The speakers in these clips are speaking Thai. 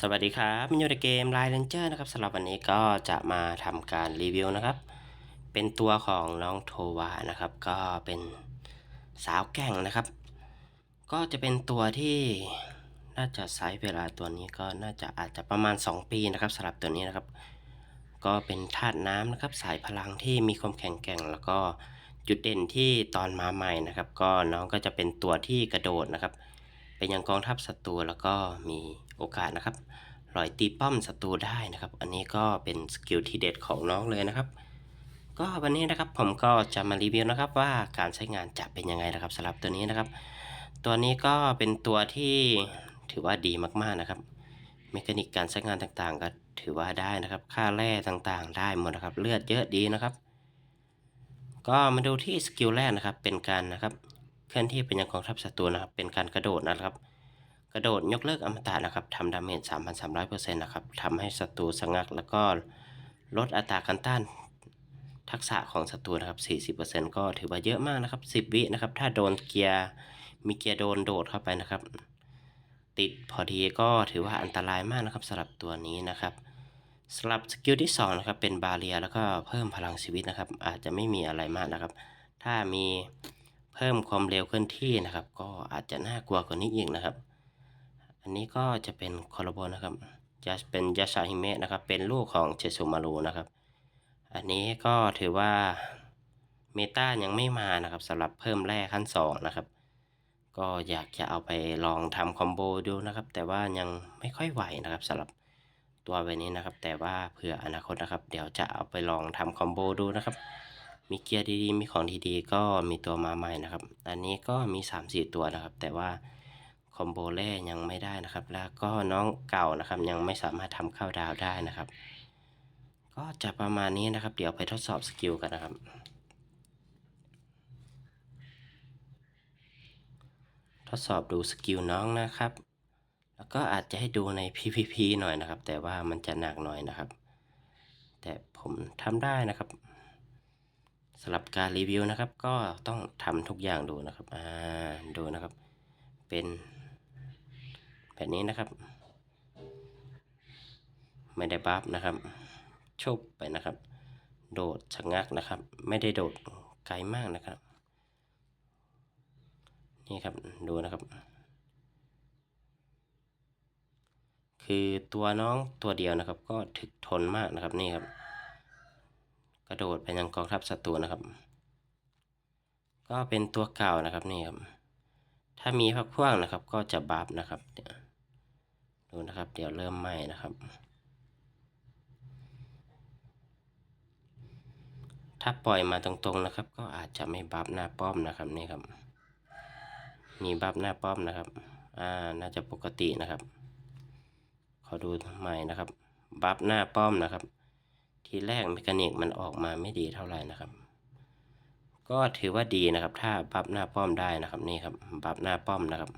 สวัสดีครับมินยูในเกม Line Ranger นะครับสำหรับวันนี้ก็จะมาทำการรีวิวนะครับ เป็นตัวของน้องโทวานะครับ ก็เป็นสาวแก่งนะครับ ก็จะเป็นตัวที่น่าจะไซส์เวลาตัวนี้ก็น่าจะอาจจะประมาณ 2 ปีนะครับสำหรับตัวนี้นะครับ ก็เป็นธาตุน้ำนะครับ สายพลังที่มีความแข็งแกร่ง แล้วก็จุดเด่นที่ตอนมาใหม่นะครับ ก็น้องก็จะเป็นตัวที่กระโดดนะครับ เป็นยังกองทัพศัตรูแล้วก็มี โอกาสนะครับลอยตีป้อมศัตรูได้นะครับ อันนี้ก็เป็นสกิลที่เด็ดของน้องเลยนะครับ ก็วันนี้นะครับผมก็จะมารีวิวนะครับว่าการใช้งานจะเป็นยังไงนะครับสำหรับตัวนี้นะครับ ตัวนี้ก็เป็นตัวที่ถือว่าดีมากๆนะครับเมคานิกการใช้งานต่างๆ ก็ถือว่าได้นะครับ ค่าแร่ต่างๆ ได้หมดนะครับ เลือดเยอะดีนะครับ ก็มาดูที่สกิลแรกนะครับเป็นการนะครับ เคลื่อนที่เป็นยังกองทัพศัตรูนะครับ เป็นการกระโดดนะครับ กระโดดยกเลิกอมตะนะครับทำดาเมจ 3,300%นะครับทำให้ศัตรูสงัก แล้วก็ลดอัตราการต้านทักษะของศัตรูนะครับ 40%ก็ถือว่าเยอะมากนะครับ 10 วินะครับ ถ้าโดนเกียร์มีเกียร์โดนโดดเข้าไปนะครับ ติดพอดีก็ถือว่าอันตรายมากนะครับสำหรับตัวนี้นะครับสำหรับสกิลที่2นะครับเป็นบาเรียแล้วก็เพิ่มพลังชีวิตนะครับ อาจจะไม่มีอะไรมากนะครับ ถ้ามีเพิ่มความเร็วเคลื่อนที่นะครับ ก็อาจจะน่ากลัวกว่านี้อีกนะครับ อันนี้ก็จะเป็นคอร์โบนะครับจะเป็นยาชาฮิเมะนะครับ เป็นลูกของเชซุมารุนะครับ อันนี้ก็ถือว่าเมตายังไม่มานะครับสำหรับเพิ่มแร่ขั้น 2 นะครับ ก็อยากจะเอาไปลองทำคอมโบดูนะครับ แต่ว่ายังไม่ค่อยไหวนะครับสำหรับตัวใบนี้นะครับ แต่ว่าเผื่ออนาคตนะครับ เดี๋ยวจะเอาไปลองทำคอมโบดูนะครับ มีเกียร์ดีๆ มีของดีๆ ก็มีตัวมาใหม่นะครับ อันนี้ก็มี 3-4 ตัวนะครับ แต่ว่า คอมโบแร่ยังไม่ได้นะครับ แล้วก็น้องเก่านะครับ ยังไม่สามารถทำข้าวดาวได้นะครับ ก็จะประมาณนี้นะครับ เดี๋ยวไปทดสอบสกิลกันนะครับทดสอบดูสกิลน้องนะครับ แล้วก็อาจจะให้ดูใน PVP หน่อยนะครับ แต่ว่ามันจะหนักหน่อยนะครับ แต่ผมทำได้นะครับสำหรับการรีวิวนะครับ ก็ต้องทำทุกอย่างดูนะครับ อ่า ดูนะครับ เป็น แบบนี้นะครับ ไม่ได้บัฟนะครับชบไปนะครับ โดดชะงักนะครับ ไม่ได้โดดไกลมากนะครับ นี่ครับดูนะครับ คือตัวน้องตัวเดียวนะครับ ก็ถึกทนมากนะครับนี่ครับ กระโดดไปยังกองทัพศัตรูนะครับ ก็เป็นตัวเก่านะครับนี่ครับถ้ามีพักพ่วงนะครับ ก็จะบัฟนะครับ ดูนะครับ เดี๋ยวเริ่มใหม่นะครับ ถ้าปล่อยมาตรงๆนะครับ ก็อาจจะไม่บัฟหน้าป้อมนะครับนี่ครับ มีบัฟหน้าป้อมนะครับ อ่าน่าจะปกตินะครับ ขอดูใหม่นะครับ บัฟหน้าป้อมนะครับ ทีแรกเมคานิกมันออกมาไม่ดีเท่าไหร่นะครับก็ถือว่าดีนะครับ ถ้าบัฟหน้าป้อมได้นะครับนี่ครับบัฟหน้าป้อมนะครับ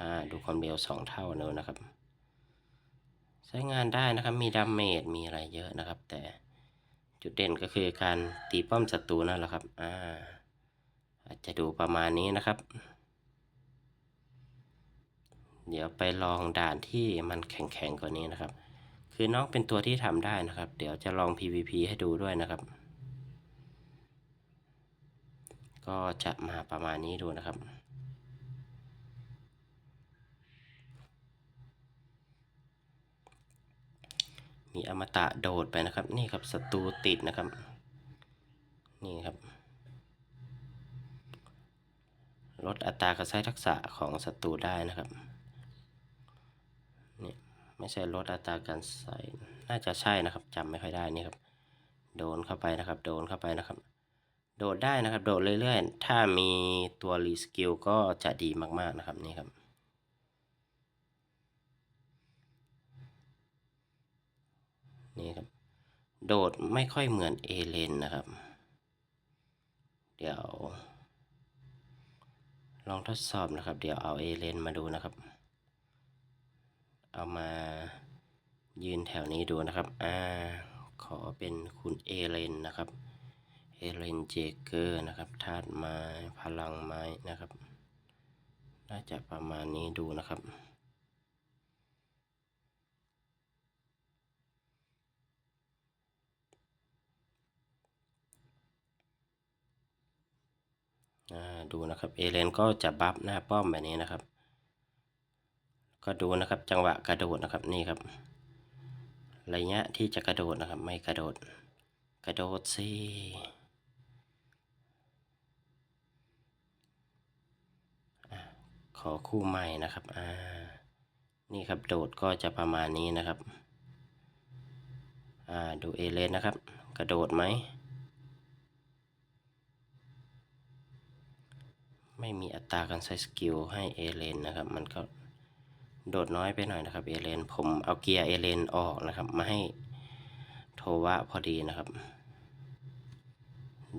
อ่าดูความเร็วสองเท่าเลยนะครับ ใช้งานได้นะครับ มีดาเมจมีอะไรเยอะนะครับ แต่จุดเด่นก็คือการตีป้อมศัตรูนั่นแหละครับ อ่า อาจจะดูประมาณนี้นะครับ เดี๋ยวไปลองด่านที่มันแข็งๆกว่านี้นะครับ คือน้องเป็นตัวที่ทำได้นะครับ เดี๋ยวจะลอง PVP ให้ดูด้วยนะครับ ก็จะมาประมาณนี้ดูนะครับ มีอมตะโดดไปนะครับ นี่ครับศัตรูติดนะครับ นี่ครับ ลดอัตราการใช้ทักษะของศัตรูได้นะครับนี่ไม่ใช่ลดอัตราการใส่น่าจะใช่นะครับจำไม่ค่อยได้นี่ครับ โดนเข้าไปนะครับ โดนเข้าไปนะครับ โดดได้นะครับ โดดเรื่อยๆ ถ้ามีตัวรีสกิลก็จะดีมากๆนะครับนี่ครับ นี่ครับ โดดไม่ค่อยเหมือนเอเลนนะครับ เดี๋ยว ลองทดสอบนะครับ เดี๋ยวเอาเอเลนมาดูนะครับ เอามายืนแถวนี้ดูนะครับ อ่า ขอเป็นคุณเอเลนนะครับ เอเลนเจเกอร์นะครับธาตุไม้พลังไม้นะครับ น่าจะประมาณนี้ดูนะครับ ดูนะครับเอเลนก็จะบัฟหน้าป้อมแบบนี้นะครับ ก็ดูนะครับจังหวะกระโดดนะครับนี่ครับระยะที่จะกระโดดนะครับ ไม่กระโดด กระโดดสิขอคู่ใหม่นะครับอ่านี่ครับโดดก็จะประมาณนี้นะครับอ่าดูเอเลนนะครับ กระโดดไหม ไม่มีอัตราการใช้สกิลให้เอเลนนะครับ มันก็โดดน้อยไปหน่อยนะครับเอเลนผมเอาเกียร์เอเลนออกนะครับ มาให้โทวะพอดีนะครับ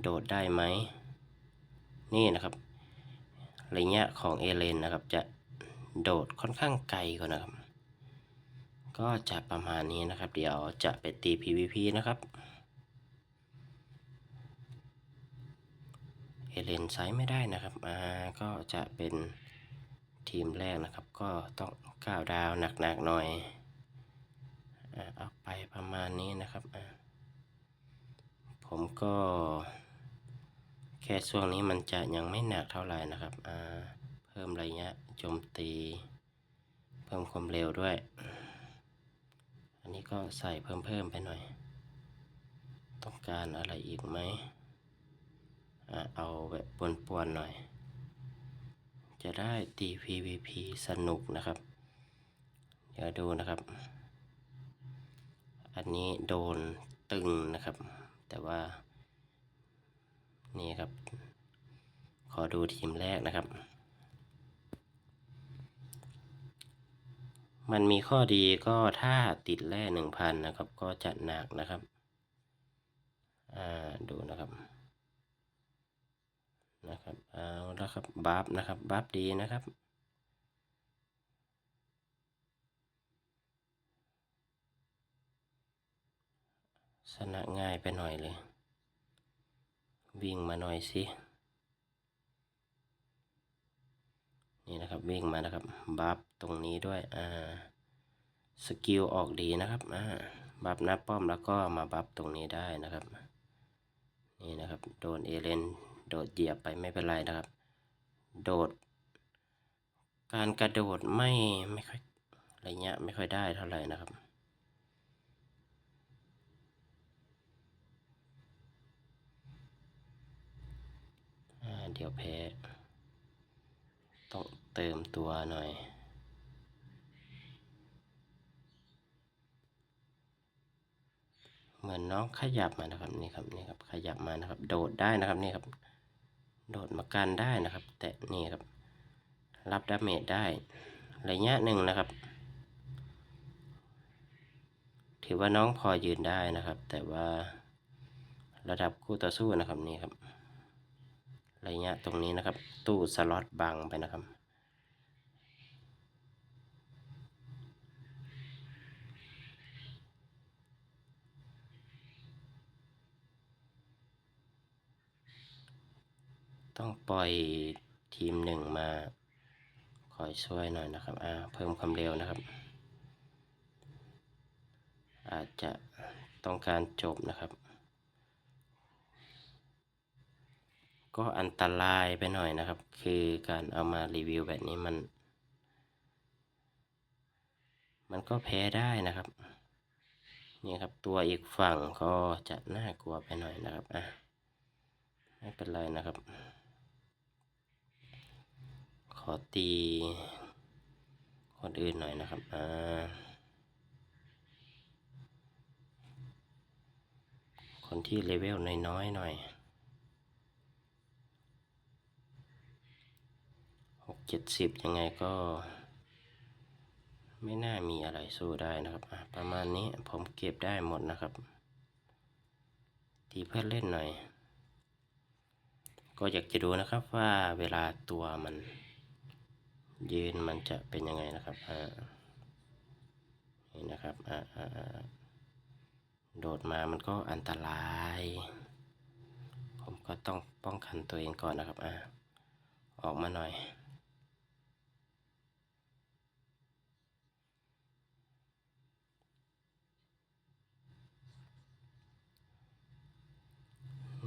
โดดได้ไหม นี่นะครับระยะของเอเลนนะครับ จะโดดค่อนข้างไกลกว่านะครับ ก็จะประมาณนี้นะครับ เดี๋ยวจะไปตี PVP นะครับ เอเลนไซส์ไม่ได้นะครับอ่าก็จะเป็นทีมแรกนะครับ ก็ต้องก้าวดาวหนักๆหน่อยอ่าเอาไปประมาณนี้นะครับอ่าผมก็แค่ช่วงนี้มันจะยังไม่หนักเท่าไหร่นะครับอ่าเพิ่มระยะโจมตี เพิ่มความเร็วด้วย อันนี้ก็ใส่เพิ่มเพิ่มไปหน่อย ต้องการอะไรอีกไหม เอาแบบปวนๆหน่อย จะได้ตี PVP สนุกนะครับ เดี๋ยวดูนะครับ อันนี้โดนตึงนะครับ แต่ว่า นี่ครับ ขอดูทีมแรกนะครับ มันมีข้อดีก็ถ้าติดแร่หนึ่งพันนะครับ ก็จะหนักนะครับ อ่า ดูนะครับ นะครับเอาแล้วครับบัฟนะครับบัฟดีนะครับชนะง่ายไปหน่อยเลย วิ่งมาหน่อยสินี่นะครับวิ่งมานะครับบัฟตรงนี้ด้วยอ่าสกิลออกดีนะครับอ่าบัฟหน้าป้อมแล้วก็มาบัฟตรงนี้ได้นะครับ นี่นะครับ โดนเอเลน โดดเหยียบไปไม่เป็นไรนะครับ โดด การกระโดดไม่ไม่ค่อยอะไระยไม่ค่อยได้เท่าไหร่นะครับ เดี๋ยวแพ้ ต้องเติมตัวหน่อยเหมือนน้องขยับมานะครับนี่ครับนี่ครับขยับมานะครับ โดดได้นะครับนี่ครับ โดดมากันได้นะครับ แต่นี่ครับ รับดาเมจได้ ระยะหนึ่งนะครับ ถือว่าน้องพอยืนได้นะครับ แต่ว่าระดับคู่ต่อสู้นะครับนี่ครับ ระยะตรงนี้นะครับ ตู้สล็อตบังไปนะครับ ต้องปล่อยทีมหนึ่งมา คอยช่วยหน่อยนะครับอ่าเพิ่มความเร็วนะครับ อาจจะต้องการจบนะครับ ก็อันตรายไปหน่อยนะครับ คือการเอามารีวิวแบบนี้มัน มันก็แพ้ได้นะครับนี่ครับตัวอีกฝั่งก็จะน่ากลัวไปหน่อยนะครับอะไม่เป็นไรนะครับ ขอตีคนอื่นหน่อยนะครับ อ่า คนที่เลเวลน้อยๆหน่อยหกเจ็ดสิบยังไงก็ ไม่น่ามีอะไรสู้ได้นะครับอะประมาณนี้ผมเก็บได้หมดนะครับ ตีเพื่อนเล่นหน่อย ก็อยากจะดูนะครับว่าเวลาตัวมัน ยืนมันจะเป็นยังไงนะครับอ่านี่นะครับอ่าอ่าโดดมามันก็อันตราย ผมก็ต้องป้องกันตัวเองก่อนนะครับอ่าออกมาหน่อย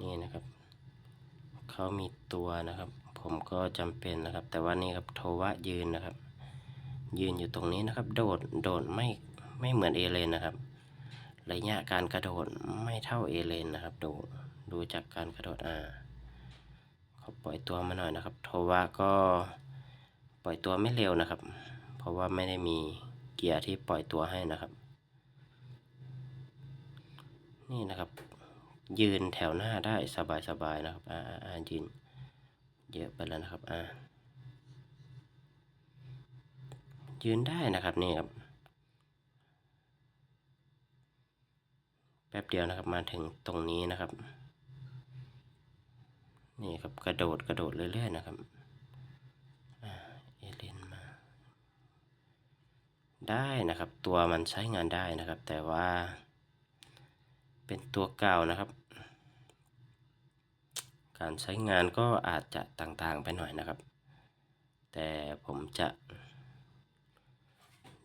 นี่นะครับ เขามีตัวนะครับ ผมก็จำเป็นนะครับ แต่ว่านี่ครับโทวะยืนนะครับ ยืนอยู่ตรงนี้นะครับ โดดโดดไม่ไม่เหมือนเอเลนนะครับระยะการกระโดดไม่เท่าเอเลนนะครับ ดูดูจากการกระโดดอ่าเขาปล่อยตัวมาหน่อยนะครับ โทวะก็ปล่อยตัวไม่เร็วนะครับ เพราะว่าไม่ได้มีเกียร์ที่ปล่อยตัวให้นะครับ นี่นะครับ ยืนแถวหน้าได้สบายๆนะครับอ่าอ่าอ่ายืน เยอะไปแล้วนะครับอ่ายืนได้นะครับนี่ครับแป๊บเดียวนะครับมาถึงตรงนี้นะครับ นี่ครับกระโดดกระโดดเรื่อยๆนะครับอ่าเอเลนมา ได้นะครับ ตัวมันใช้งานได้นะครับ แต่ว่า เป็นตัวเก่านะครับ การใช้งานก็อาจจะต่างๆไปหน่อยนะครับ แต่ผมจะ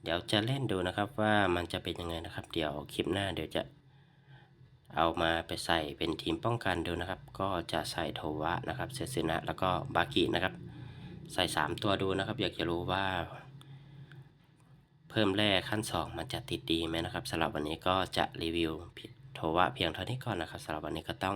เดี๋ยวจะเล่นดูนะครับว่ามันจะเป็นยังไงนะครับ เดี๋ยวคลิปหน้าเดี๋ยวจะเอามาไปใส่เป็นทีมป้องกันดูนะครับ ก็จะใส่โทวะนะครับเซซินะแล้วก็บากินะครับ ใส่ 3 ตัวดูนะครับ อยากจะรู้ว่า เพิ่มแร่ขั้น 2 มันจะติดดีไหมนะครับสำหรับวันนี้ก็จะรีวิวโทวะเพียงเท่านี้ก่อนนะครับสำหรับวันนี้ก็ต้อง